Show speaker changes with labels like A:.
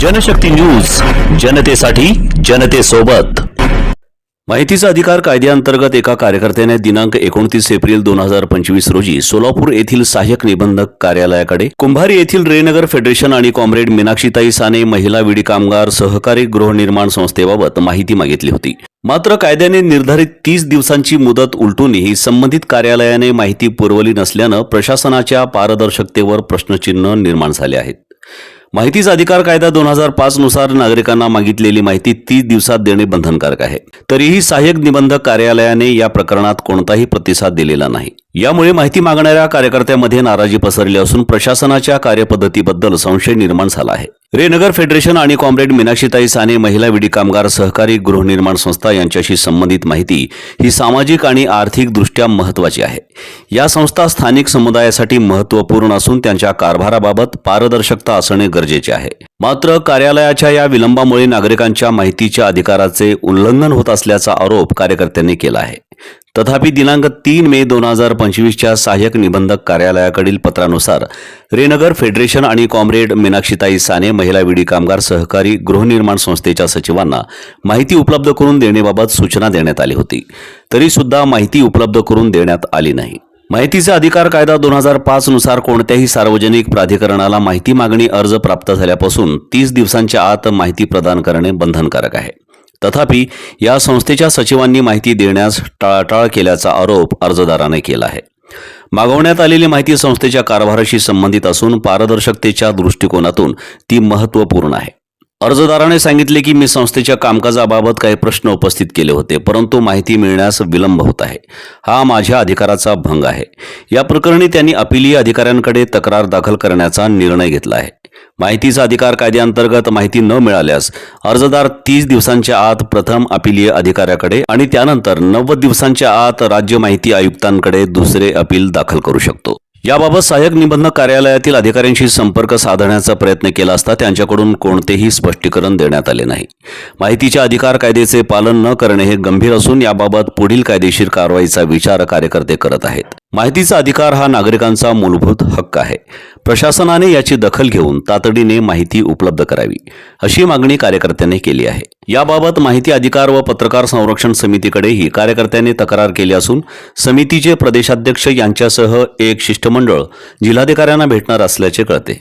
A: Janshakti news जनतेसाठी जनतेसोबत. माहितीचा अधिकार कायद्याअंतर्गत एका कार्यकर्त्याने दिनांक एकोणतीस एप्रिल दोन हजार पंचवीस रोजी सोलापूर येथील सहाय्यक निबंधक कार्यालयाकडे कुंभारी येथील रेनगर फेडरेशन आणि कॉम्रेड मीनाक्षीताई साने महिला विडी कामगार सहकारी गृहनिर्माण संस्थेबाबत माहिती मागितली होती. मात्र कायद्याने निर्धारित तीस दिवसांची मुदत उलटूनही संबंधित कार्यालयाने माहिती पुरवली नसल्यानं प्रशासनाच्या पारदर्शकतेवर प्रश्नचिन्ह निर्माण झाले आहेत. माहितीचा अधिकार कायदा दोन हजार पाच नुसार नागरिकांना मागितलेली माहिती तीस दिवसात देणे बंधनकारक आहे. तरीही सहाय्यक निबंधक कार्यालयाने या प्रकरणात कोणताही प्रतिसाद दिलेला नाही. यामुळे माहिती मागणाऱ्या कार्यकर्त्यांमध्ये नाराजी पसरली असून प्रशासनाच्या कार्यपद्धतीबद्दल संशय निर्माण झाला आहे. रेनगर फेडरेशन आणि कॉम्रेड मीनाक्षीताई साने महिला विडी कामगार सहकारी गृहनिर्माण संस्था यांच्याशी संबंधित माहिती ही सामाजिक आणि आर्थिक दृष्ट्या महत्वाची आहे. या संस्था स्थानिक समुदायासाठी महत्त्वपूर्ण असून त्यांच्या कारभाराबाबत पारदर्शकता असणे गरजेचे आहे. मात्र कार्यालयाच्या या विलंबामुळे नागरिकांच्या माहितीच्या अधिकाराचे उल्लंघन होत असल्याचा आरोप कार्यकर्त्यांनी केला आहे. तथापि दिनांक तीन मे दोन हजार पंचवीसच्या सहाय्यक निबंधक कार्यालयाकडील पत्रानुसार रेनगर फेडरेशन आणि कॉम्रेड मीनाक्षीताई साने महिला विडी कामगार सहकारी गृहनिर्माण संस्थेच्या सचिवांना माहिती उपलब्ध करून देण्याबाबत सूचना देण्यात आली होती. तरी सुद्धा माहिती उपलब्ध करून देण्यात आली नाही. माहितीचा अधिकार कायदा दोन हजार पाच नुसार कोणत्याही सार्वजनिक प्राधिकरणाला माहिती मागणी अर्ज प्राप्त झाल्यापासून तीस दिवसांच्या आत माहिती प्रदान करणे बंधनकारक आहे. तथापि या संस्थेच्या सचिवांनी माहिती देण्यास टाळाटाळ केल्याचा आरोप अर्जदाराने केला आहे. मागवण्यात आलेली माहिती संस्थेच्या कारभाराशी संबंधित असून पारदर्शकतेच्या दृष्टिकोनातून ती महत्त्वपूर्ण आहे. अर्जदाराने सांगितले की मी संस्थेच्या कामकाजाबाबत काही प्रश्न उपस्थित केले होते परंतु माहिती मिळण्यास विलंब होत आहे. हा माझ्या अधिकाराचा भंग आहे. या प्रकरणी त्यांनी अपिलीय अधिकाऱ्यांकडे तक्रार दाखल करण्याचा निर्णय घेतला आहे. माहितीचा अधिकार कायद्याअंतर्गत माहिती न मिळाल्यास अर्जदार तीस दिवसांच्या आत प्रथम अपिलीय अधिकाऱ्याकडे आणि त्यानंतर नव्वद दिवसांच्या आत राज्य माहिती आयुक्तांकडे दुसरे अपील दाखल करू शकतो. याबाबत सहाय्यक निबंधक कार्यालयातील अधिकाऱ्यांशी संपर्क साधण्याचा प्रयत्न केला असता त्यांच्याकडून कोणतेही स्पष्टीकरण देण्यात आले नाही. माहितीच्या अधिकार कायद्याचे पालन न करणे हे गंभीर असून याबाबत पुढील कायदेशीर कारवाईचा विचार कार्यकर्ते करत आहेत. माहितीचा अधिकार हा नागरिकांचा मूलभूत हक्क आहे. प्रशासनाने याची दखल घेऊन तातडीने माहिती उपलब्ध करावी अशी मागणी कार्यकर्त्यांनी केली आहे. याबाबत माहिती अधिकार व पत्रकार संरक्षण समितीकडेही कार्यकर्त्यांनी तक्रार केली असून समितीचे प्रदेशाध्यक्ष यांच्यासह एक शिष्टमंडळ जिल्हाधिकाऱ्यांना भेटणार असल्याचे कळते.